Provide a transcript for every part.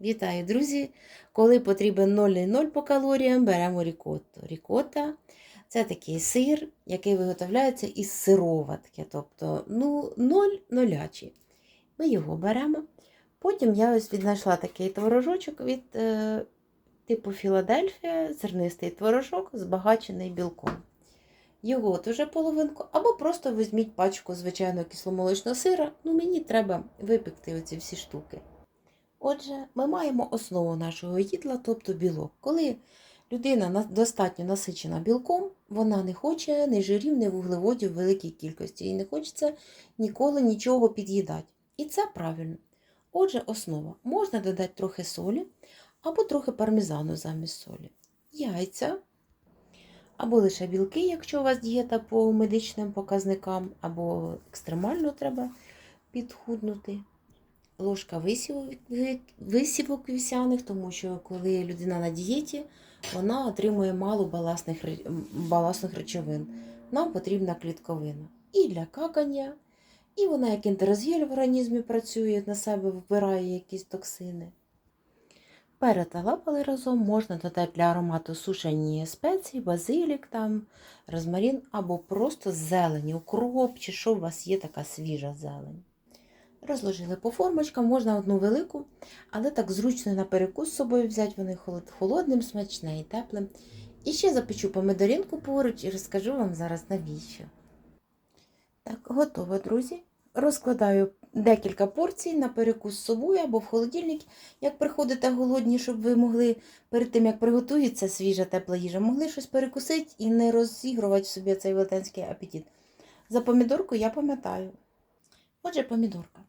Вітаю, друзі! Коли потрібен 0,0 по калоріям, беремо рікотту. Рікота це такий сир, який виготовляється із сироватки, тобто ну, 0 нулячий. Ми його беремо. Потім я ось віднайшла такий творожочок від е, типу Філадельфія, зернистий творожок, збагачений білком. Його от половинку, або просто візьміть пачку звичайного кисломолочного сира. Ну, мені треба випекти оці всі штуки. Отже, ми маємо основу нашого їдла, тобто білок. Коли людина достатньо насичена білком, вона не хоче ні жирів, ні вуглеводів в великій кількості. І не хочеться ніколи нічого під'їдати. І це правильно. Отже, основа. Можна додати трохи солі або трохи пармезану замість солі. Яйця, або лише білки, якщо у вас дієта по медичним показникам, або екстремально треба підхуднути ложка висівок, вівсяних, тому що коли людина на дієті, вона отримує мало баласних, баласних речовин. Нам потрібна клітковина. І для какання, і вона як інтерозгель в організмі працює, на себе вбирає якісь токсини. Переталапали разом, можна додати для аромату сушені спеції, базилік, там, розмарин або просто зелені, укроп, чи що у вас є така свіжа зелень. Розложили по формочкам, можна одну велику, але так зручно на перекус з собою взяти, вони холодним, смачне і теплим. І ще запечу помидоринку поруч і розкажу вам зараз навіщо. Так, готово, друзі. Розкладаю декілька порцій на перекус з собою або в холодильник, як приходите голодні, щоб ви могли перед тим, як приготується свіжа тепла їжа, могли щось перекусити і не розігрувати собі цей велетенський апетит. За помідорку я пам'ятаю. Отже, помідорка.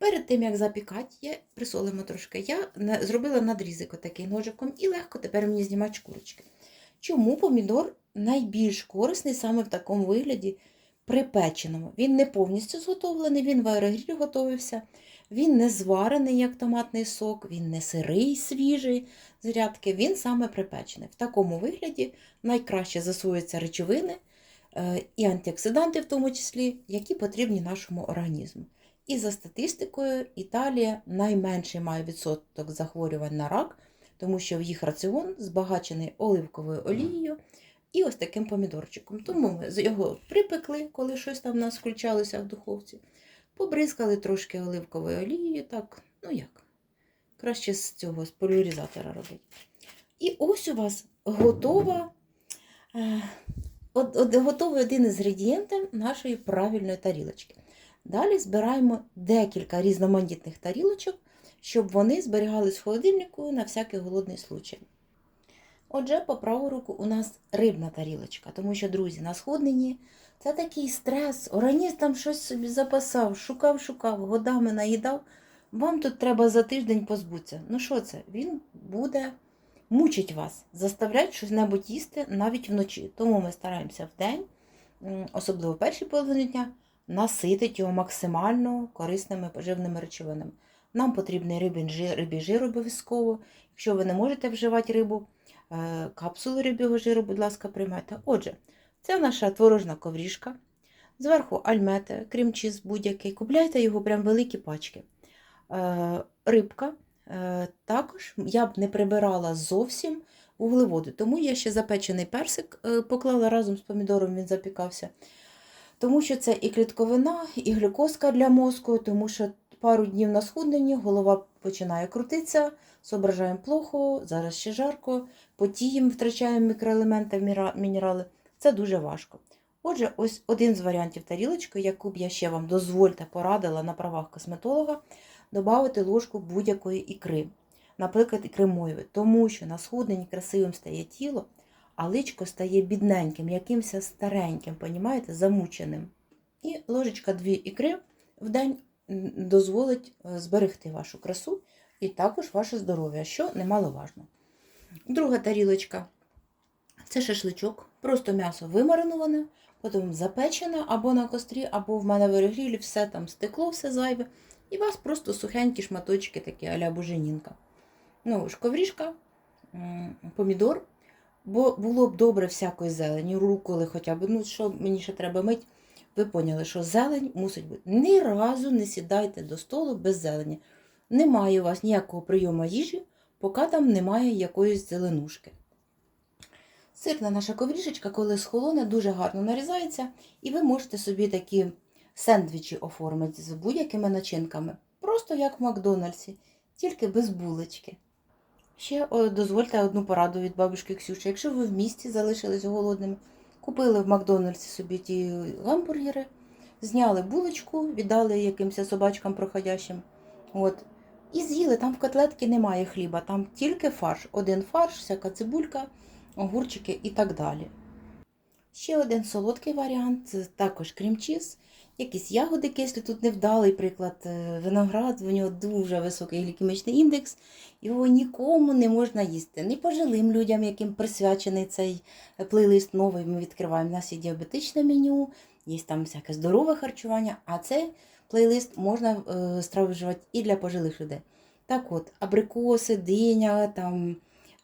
Перед тим, як запікати, я присолимо трошки. Я зробила надрізик отакий ножиком і легко тепер мені знімати шкурочки. Чому помідор найбільш корисний саме в такому вигляді припеченому? Він не повністю зготовлений, він в аерогрілі готовився, він не зварений, як томатний сок, він не сирий, свіжий з рядки, він саме припечений. В такому вигляді найкраще засвоюються речовини е, і антиоксиданти, в тому числі, які потрібні нашому організму. І за статистикою, Італія найменший має відсоток захворювань на рак, тому що в їх раціон збагачений оливковою олією і ось таким помідорчиком. Тому ми його припекли, коли щось там у нас включалося в духовці, побризкали трошки оливковою олією, так, ну як, краще з цього, з поляризатора робити. І ось у вас готова, е, от, от, готовий один із інгредієнтів нашої правильної тарілочки. Далі збираємо декілька різноманітних тарілочок, щоб вони зберігались в холодильнику на всякий голодний случай. Отже, по праву руку у нас рибна тарілочка, тому що, друзі, на сходнині це такий стрес, організм там щось собі запасав, шукав, шукав, годами наїдав. Вам тут треба за тиждень позбутися. Ну що це? Він буде мучить вас, заставлять щось небудь їсти навіть вночі. Тому ми стараємося в день, особливо в першій половині дня, наситити його максимально корисними поживними речовинами. Нам потрібний рибін жир, рибій жир обов'язково. Якщо ви не можете вживати рибу, е, капсули рибього жиру, будь ласка, приймайте. Отже, це наша творожна ковріжка. Зверху альмете, крім-чіз будь-який. Купляйте його прям великі пачки. Е, Рибка. Е, Також я б не прибирала зовсім вуглеводи, тому я ще запечений персик поклала разом з помідором, він запікався. Тому що це і клітковина, і глюкозка для мозку, тому що пару днів на схудненні голова починає крутитися, зображаємо плохо, зараз ще жарко, потіємо, втрачаємо мікроелементи, мінерали. Це дуже важко. Отже, ось один з варіантів тарілочки, яку б я ще вам дозвольте порадила на правах косметолога, додати ложку будь-якої ікри, наприклад, ікри мойви, тому що на схудненні красивим стає тіло, а личко стає бідненьким, якимось стареньким, понімаєте, замученим. І ложечка дві ікри в день дозволить е, зберегти вашу красу і також ваше здоров'я, що немаловажно. Друга тарілочка це шашличок, просто м'ясо вимариноване, потім запечене або на кострі, або в мене в все там стекло, все зайве. І у вас просто сухенькі шматочки такі а-ля буженінка. Ну, м, помідор, бо було б добре всякої зелені, руколи хоча б. Ну, що мені ще треба мить, ви поняли, що зелень мусить бути. Ні разу не сідайте до столу без зелені. немає у вас ніякого прийому їжі, поки там немає якоїсь зеленушки. Сирна наша коврішечка, коли схолоне, дуже гарно нарізається, і ви можете собі такі сендвічі оформити з будь-якими начинками. Просто як в Макдональдсі, тільки без булочки. Ще дозвольте одну пораду від бабушки Ксюші. Якщо ви в місті залишились голодними, купили в Макдональдсі собі ті гамбургери, зняли булочку, віддали якимось собачкам проходящим. От, і з'їли, там в котлетки немає хліба, там тільки фарш. Один фарш, всяка цибулька, огурчики і так далі. Ще один солодкий варіант це також крем-чіз, якісь ягоди кислі, тут невдалий приклад, е, виноград, у нього дуже високий глікемічний індекс, його нікому не можна їсти. Не пожилим людям, яким присвячений цей плейлист новий, ми відкриваємо. У нас є діабетичне меню, є там всяке здорове харчування, а цей плейлист можна е, страви і для пожилих людей. Так от, абрикоси, диня, там,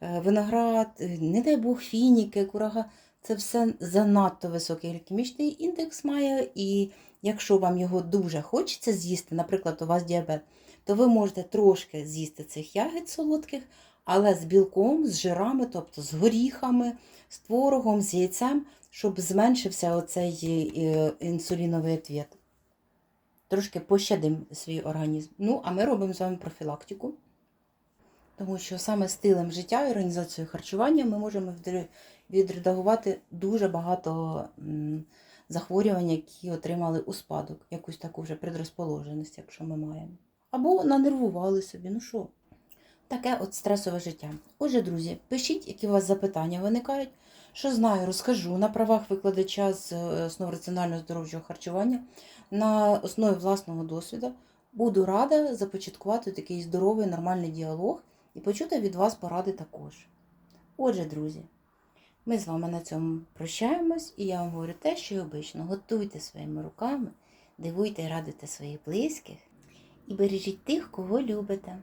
е, виноград, не дай Бог, фініки, курага. Це все занадто високий глікемічний індекс має, і якщо вам його дуже хочеться з'їсти, наприклад, у вас діабет, то ви можете трошки з'їсти цих ягід солодких, але з білком, з жирами, тобто з горіхами, з творогом, з яйцем, щоб зменшився оцей е, інсуліновий ответ. Трошки пощадимо свій організм. Ну, а ми робимо з вами профілактику. Тому що саме стилем життя і організацією харчування ми можемо відредагувати дуже багато захворювань, які отримали у спадок, якусь таку вже предрозположеність, якщо ми маємо. Або нанервували собі, ну що. Таке от стресове життя. Отже, друзі, пишіть, які у вас запитання виникають. Що знаю, розкажу на правах викладача з е, основ раціонального здоров'я харчування на основі власного досвіду. Буду рада започаткувати такий здоровий, нормальний діалог і почути від вас поради також. Отже, друзі, ми з вами на цьому прощаємось, і я вам говорю те, що й обично. Готуйте своїми руками, дивуйте і радуйте своїх близьких і бережіть тих, кого любите.